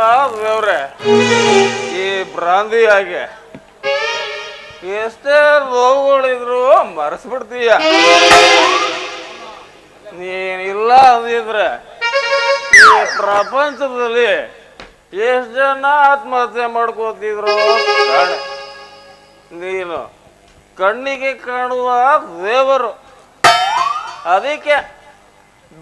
ದೇವ್ರೆ ಈ ಭ್ರಾಂತಿಯಾಗೆ. ಎಷ್ಟೇ ರೋಗಗಳಿದ್ರು ಮರೆಸ್ಬಿಡ್ತೀಯ. ನೀನಿಲ್ಲ ಅಂದಿದ್ರೆ ಈ ಪ್ರಪಂಚದಲ್ಲಿ ಎಷ್ಟು ಜನ ಆತ್ಮಹತ್ಯೆ ಮಾಡ್ಕೋತಿದ್ರು? ನೀನು ಕಣ್ಣಿಗೆ ಕಾಣುವ ದೇವರು. ಅದಕ್ಕೆ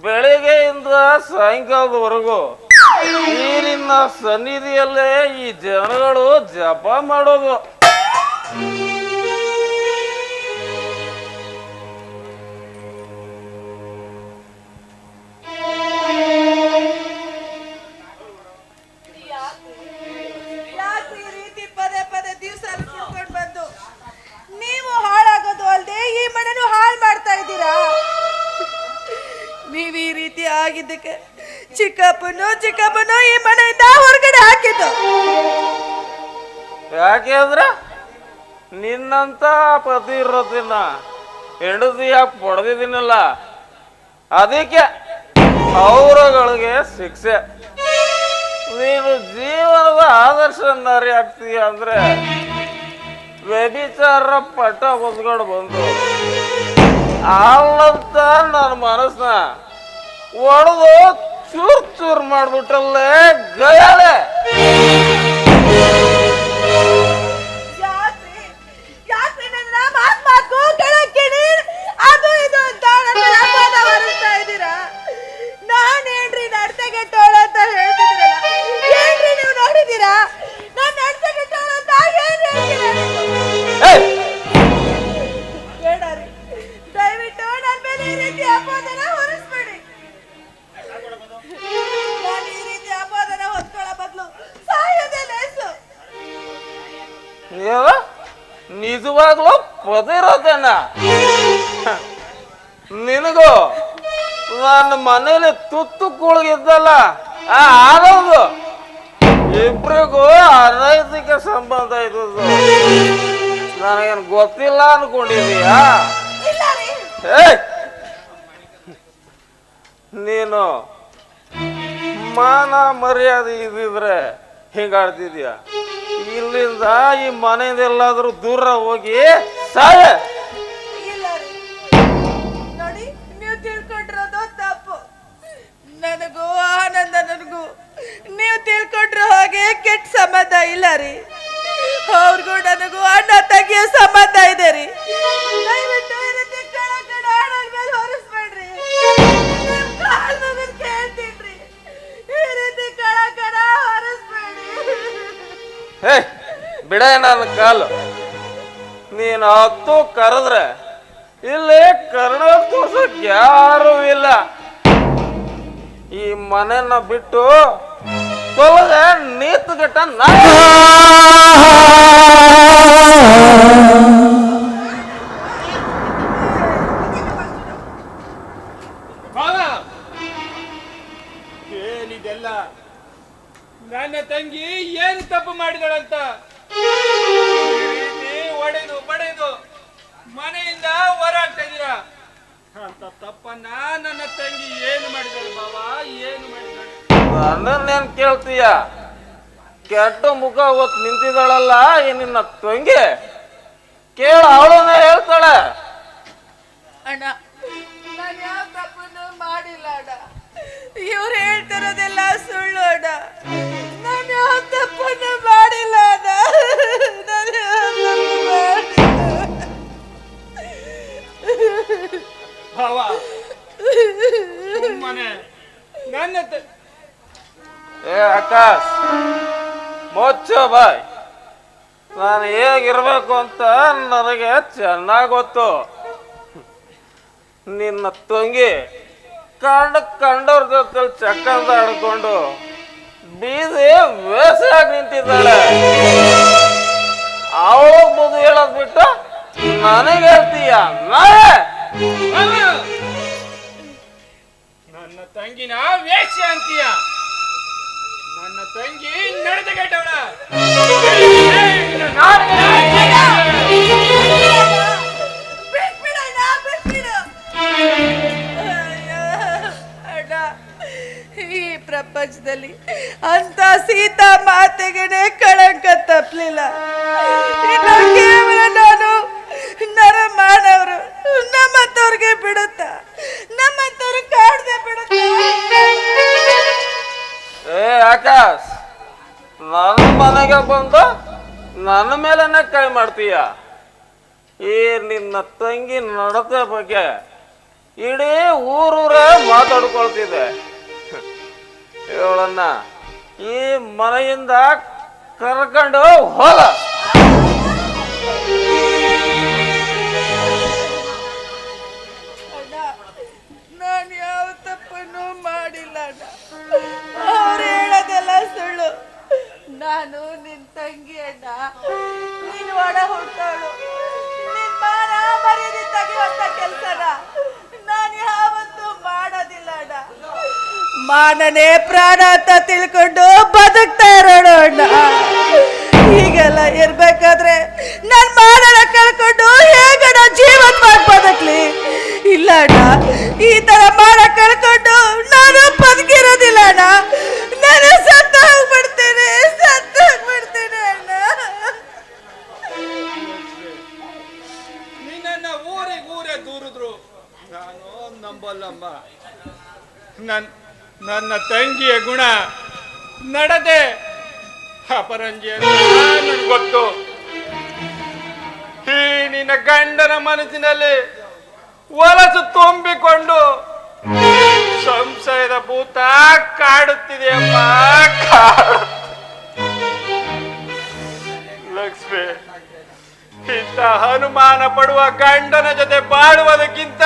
ಬೆಳಿಗ್ಗೆಯಿಂದ ಸಾಯಂಕಾಲದವರೆಗೂ ಈ ಸನ್ನಿಧಿಯಲ್ಲೇ ಈ ಜನಗಳು ಜಪ ಮಾಡೋದು. ಯಾಕೆ ಈ ರೀತಿ ಪದೇ ಪದೇ ದಿವಸ ಕುಡ್ಕೊಂಡು ಬಂದು, ನೀವು ಹಾಳಾಗೋದು ಅಲ್ಲದೆ ಈ ಮನೆನೂ ಹಾಳು ಮಾಡ್ತಾ ಇದ್ದೀರಾ? ನೀವು ಈ ರೀತಿ ಆಗಿದ್ದಕ್ಕೆ ಚಿಕ್ಕಪ್ಪನು ಚಿಕ್ಕಪ್ಪನು ಈ ಮನೆಯಿಂದ ಹೊರಗಡೆ ಹಾಕಿದ್ದು. ಯಾಕೆ ಅಂದ್ರ ನಿನ್ನಂತ ಪತಿ ಇರೋದಿಲ್ಲ ಹೆಂಡತಿ ಯಾಕೆ ಪಡೆದಿದ್ದೀನಲ್ಲ? ಅದಕ್ಕೆ ಅವರುಗಳಿಗೆ ಶಿಕ್ಷೆ. ನೀನು ಜೀವನದ ಆದರ್ಶ ನಾರಿ ಆಗ್ತೀಯ ಅಂದ್ರೆ ವ್ಯಭಿಚಾರ ಪಟ್ಟ ಹೊತ್ಕೊಂಡು ಬಂದು ಅಲ್ಲಂತ ನನ್ನ ಮನಸ್ಸನ್ನ ಒಡೆದು ಚೂರ್ ಚೂರ್ ಮಾಡ್ಬಿಟ್ರಲ್ಲೇ ಗಯಾಳೆ ನಿಜವಾಗ್ಲೂ ಪದಿರೋದೇನ ನಿನಗೂ, ನನ್ನ ಮನೇಲಿ ತುತ್ತು ಕುಳಗಿದ್ದಲ್ಲ ಆ ಇಬ್ರಿಗೂ ಅನೈತಿಕ ಸಂಬಂಧ ಇದ್ದದ್ದು. ನನಗೇನು ಗೊತ್ತಿಲ್ಲ ಅನ್ಕೊಂಡಿದೀಯಾ! ನೀನು ಮಾನ ಮರ್ಯಾದೆ ಇದ್ದಿದ್ರೆ ಹಿಂಗಾಡ್ತಿದ್ಯಾ ಇಲ್ಲಿಂದ ಈ ಮನೆಯಿಂದ ಎಲ್ಲಾದರೂ ದೂರ ಹೋಗಿ ಸಾಯ. ಇಲ್ಲ ರೀ. ನೋಡಿ, ನೀವು ತಿಳ್ಕೊಂಡಿರೋದು ತಪ್ಪು. ನನಗೂ ಆನಂದ, ನನಗೂ. ನೀವು ತಿಳ್ಕೊಂಡ್ರ ಹಾಗೆ ಕೆಟ್ಟ ಸಂಬಂಧ ಇಲ್ಲ ರೀ. ಅವ್ರಿಗೂ ನನಗೂ ಅಣ್ಣ, ತಂಗಿಯ ಸಂಬಂಧ ಇದೆ ರೀ. ದಯವಿಟ್ಟು ಬಿಡ ನನ್ನ ಕಾಲು. ನೀನು ಹತ್ತು ಕರೆದ್ರೆ ಇಲ್ಲಿ ಕರ್ಣ ತೋರ್ಸಕ್ ಯಾರು ಇಲ್ಲ. ಈ ಮನೆಯನ್ನ ಬಿಟ್ಟು ತೊಲಗ ನೀತುಗಟ್ಟ ನಾ ಏನಿದೆಲ್ಲ? ನನ್ನ ತಂಗಿ ಏನು ತಪ್ಪು ಮಾಡಿದಳಂತ? ತಪ್ಪನ್ನ ನನ್ನ ತಂಗಿ ಏನು ಮಾಡಿದಳು ಬಾವಾ ಏನು ಮಾಡಿದಳು? ನನ್ನನ್ನೇನ್ ಕೇಳ್ತೀಯ? ಕೆಟ್ಟ ಮುಖ ಹೊತ್ತು ನಿಂತಿದ್ದಾಳಲ್ಲ ಈ ನಿನ್ನ ತಂಗಿ? ಕೇಳ ಅವಳನ್ನ ಹೇಳ್ತಾಳೆ. ಅಣ್ಣ ನಾನು ಯಾವ ತಪ್ಪನ್ನು ಮಾಡಿಲ್ಲ ಅಣ್ಣ. ಇವ್ರು ಹೇಳ್ತಿರೋದೆಲ್ಲ ಸುಳ್ಳು ಅಣ್ಣ. ನಾನು ಯಾವ ತಪ್ಪನ್ನು ನನ್ನ ಏ, ಆಕಾಶ್, ಮುಚ್ಚು ಬಾಯ್. ನಾನು ಹೇಗಿರ್ಬೇಕು ಅಂತ ನನಗೆ ಚೆನ್ನಾಗಿ ಗೊತ್ತು. ನಿನ್ನ ತಂಗಿ ಕಂಡ ಕಂಡವ್ರ ಜೊತೆ ಚಕ್ಕಂದ ಆಡ್ಕೊಂಡು ಬೀದಿ ವೇಸಾಗಿ ನಿಂತಿದ್ದಾಳೆ. ಅವಳು ಬುದ್ಧಿ ಹೇಳೋದ್ ಬಿಟ್ಟು ನನಗೆ ಹೇಳ್ತೀಯ? ನಾಳೆ! ತಂಗಿನ ವೇಶ್ಯ ಅಂತೀಯ? ನನ್ನ ತಂಗಿ ಅಣ್ಣ, ಈ ಪ್ರಪಂಚದಲ್ಲಿ ಅಂತ ಸೀತಾ ಮಾತೆಗೆನೆ ಕಳಂಕ ತಪ್ಪಲಿಲ್ಲ ಆಕಾಶ್ ನನ್ನ ಮನೆಗೆ ಬಂದು ನನ್ನ ಮೇಲೆನೆ ಕೈ ಮಾಡ್ತೀಯ? ಈ ನಿನ್ನ ತಂಗಿ ನಡತೆ ಬಗ್ಗೆ ಇಡೀ ಊರೂರೇ ಮಾತಾಡ್ಕೊಳ್ತಿದ್ದೆ ಇವಳನ್ನ ಈ ಮನೆಯಿಂದ ಕರ್ಕೊಂಡು ಹೋಗ. ನಾನು ಯಾವ ತಪ್ಪನ್ನು ಮಾಡಿಲ್ಲ ಸುಳ್ಳು ನಾನು ನಿನ್ ತಂಗಿ ಅಣ್ಣ ನೀನು ಒಡ ಹುಟ್ಟೋಳು. ನಿನ್ ಮಾನ ಮರ್ಯಾದೆ ತೆಗೆಯುವಂತ ಕೆಲ್ಸನ. ನಾನು ಯಾವತ್ತೂ ಮಾಡೋದಿಲ್ಲ ಅಣ್ಣ. ಮಾನನೇ ಪ್ರಾಣ ಅಂತ ತಿಳ್ಕೊಂಡು ಬದುಕ್ತಾ ಇರೋಣ ಅಣ್ಣ. ಹೀಗೆಲ್ಲ ಇರ್ಬೇಕಾದ್ರೆ ನನ್ ಮಾನನ ಕಳ್ಕೊಂಡು ಹೇಗಣ ಜೀವನ್ವಾಗಿ ಬದುಕ್ಲಿ? ಇಲ್ಲ ಅಣ್ಣ ನಡದೆ. ಅಪರಂಜಿ ಗೊತ್ತು. ಈ ನಿನ್ನ ಗಂಡನ ಮನಸ್ಸಿನಲ್ಲಿ ಒಲಸು ತುಂಬಿಕೊಂಡು ಸಂಶಯದ ಭೂತ ಕಾಡುತ್ತಿದೆಯಮ್ಮ ಕಾಡು ಲಕ್ಷ್ಮಿ, ಇಂಥ ಹನುಮಾನ ಪಡುವ ಗಂಡನ ಜೊತೆ ಬಾಳುವುದಕ್ಕಿಂತ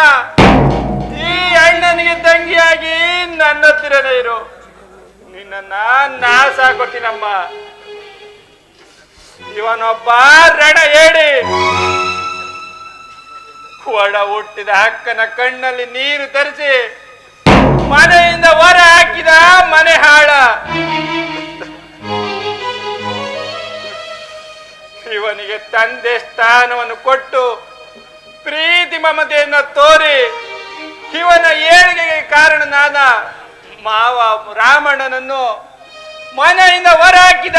ಈ ಅಣ್ಣನಿಗೆ ತಂಗಿಯಾಗಿ ನನ್ನ ಹತ್ತಿರನೇ ಇರು. ನಿನ್ನ ನಾ ಕೊಟ್ಟಿನಮ್ಮ ಇವನೊಬ್ಬ ರಣ ಹೇಳಿ ಒಡ ಹುಟ್ಟಿದ ಅಕ್ಕನ ಕಣ್ಣಲ್ಲಿ ನೀರು ತರಿಸಿ ಮನೆಯಿಂದ ಹೊರ ಹಾಕಿದ ಮನೆ ಹಾಳ. ಇವನಿಗೆ ತಂದೆ ಸ್ಥಾನವನ್ನು ಕೊಟ್ಟು ಪ್ರೀತಿ ಮಮತೆಯನ್ನು ತೋರಿ ಇವನ ಏಳಿಗೆಗೆ ಕಾರಣನಾದ ಮಾವ ರಾಮಣ್ಣನನ್ನು ಮನೆಯಿಂದ ಹೊರಹಾಕಿದ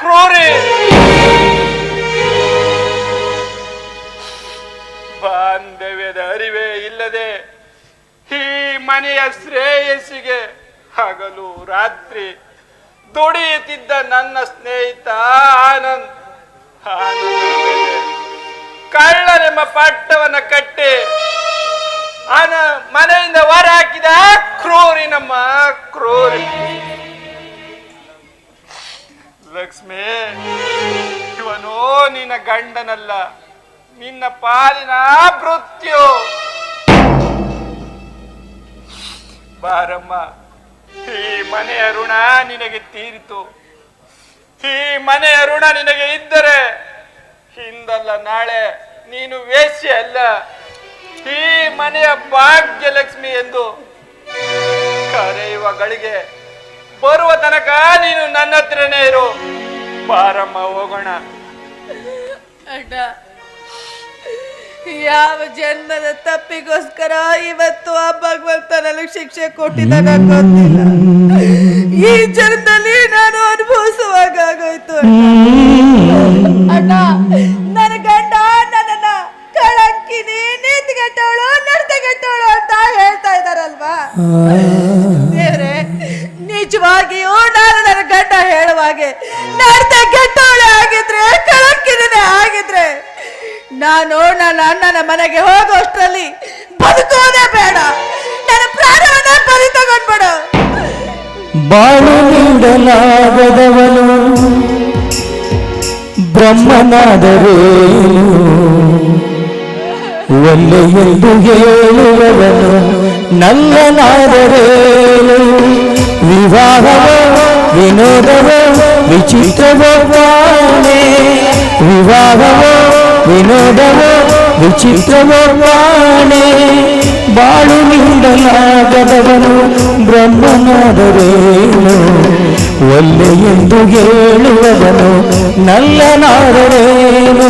ಕ್ರೂರಿ. ಬಾಂಧವ್ಯದ ಅರಿವೇ ಇಲ್ಲದೆ ಈ ಮನೆಯ ಶ್ರೇಯಸ್ಸಿಗೆ ಹಗಲು ರಾತ್ರಿ ದುಡಿಯುತ್ತಿದ್ದ ನನ್ನ ಸ್ನೇಹಿತ ಆನಂದ್. ಕಳ್ಳರೆಂಬ ಪಟ್ಟವನ್ನ ಕಟ್ಟಿ ಆನ ಮನೆಯಿಂದ ಹೊರ ಹಾಕಿದ ಕ್ರೂರಿ ನಮ್ಮ ಕ್ರೂರಿ. ಲಕ್ಷ್ಮಿ, ಇವನು ನಿನ್ನ ಗಂಡನಲ್ಲ, ನಿನ್ನ ಪಾಲಿನ ಮೃತ್ಯು ಬಾರಮ್ಮ, ಈ ಮನೆಯ ಋಣ ನಿನಗೆ ತೀರಿತು. ಈ ಮನೆಯ ಋಣ ನಿನಗೆ ಇದ್ದರೆ, ಹಿಂದಲ್ಲ ನಾಳೆ ನೀನು ವೇಶ್ಯ ಅಲ್ಲ. ಈ ಮನೆಯ ಭಾಗ್ಯಲಕ್ಷ್ಮಿ ಎಂದು ಕರೆಯುವ ಗಳಿಗೆ ಬರುವ ತನಕ ನೀನು ನನ್ನ ಹತ್ರನೇ ಇರು. ಬಾರಮ್ಮ ಹೋಗೋಣ. ಅಡ್ಡ ಯಾವ ಜನ್ಮದ ತಪ್ಪಿಗೋಸ್ಕರ ಇವತ್ತು ಆ ಭಗವಂತ ನನಗೆ ಶಿಕ್ಷೆ ಕೊಟ್ಟಿದಾಗ ಗೊತ್ತಿಲ್ಲ. ಈ ಜನ್ಮದಲ್ಲಿ ನಾನು ಅನುಭವಿಸುವಾಗ ಆಗೋಯ್ತು ಅಣ್ಣ. ನನ್ನ ಗಂಡ ನನ್ನನ್ನ ಕಳಂಕಿನಿ ನೀತಿಗೆಟ್ಟವಳು ನಡತೆಗೆಟ್ಟವಳು ಅಂತ ಹೇಳ್ತಾ ಇದಾರಲ್ವಾ ದೇವ್ರೆ ನಿಜವಾಗಿಯೂ ನಾನು ನನ್ನ ಗಂಡ ಹೇಳುವಾಗೆ ನಡತೆ ಕೆಟ್ಟವಳೆ ಆಗಿದ್ರೆ ಕಳಂಕಿನೇ ಆಗಿದ್ರೆ, ನಾನು ನನ್ನ ಅಣ್ಣನ ಮನೆಗೆ ಹೋಗೋಷ್ಟರಲ್ಲಿ ಬದುಕೋದೇ ಬೇಡ. ನನ್ನ ಪ್ರಾಣವನ್ನ ಬಲಿ ತಗೊಂಡ್ಬಿಡು ಬಾಳು ನೀಡಲಾಗದವನು ಬ್ರಹ್ಮನಾದರೆ ಒಲ್ಲೆ ಎಂದು ಹೇಳುವವನು ನಲ್ಲನಾದರೇನು ವಿಚಿತ್ರವೋ ಕಾಣೆ ವಿವಾಹವೋ ವಿನೋದವೋ ವಿಚಿತ್ರವೋ ಕಾಣೆ ಬಾಳು ನೀಡಲಾಗದವನು ಬ್ರಹ್ಮನಾದರೇನು ಒಲ್ಲೆ ಎಂದು ಹೇಳುವವನು ನಲ್ಲನಾದರೇನು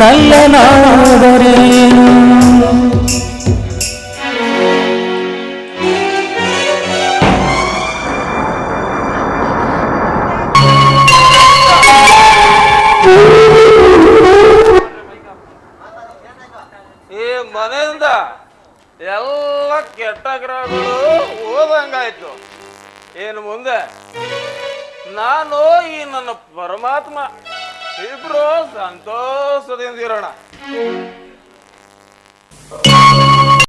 ನಲ್ಲನಾದರೇನು ಎಲ್ಲ ಕೆಟ್ಟ ಗ್ರಹಗಳು ಹೋದಂಗಾಯ್ತು. ಏನು ಮುಂದೆ? ನಾನು ಈ ನನ್ನ ಪರಮಾತ್ಮ ಇಬ್ರು ಸಂತೋಷದಿಂದ ಇರೋಣ.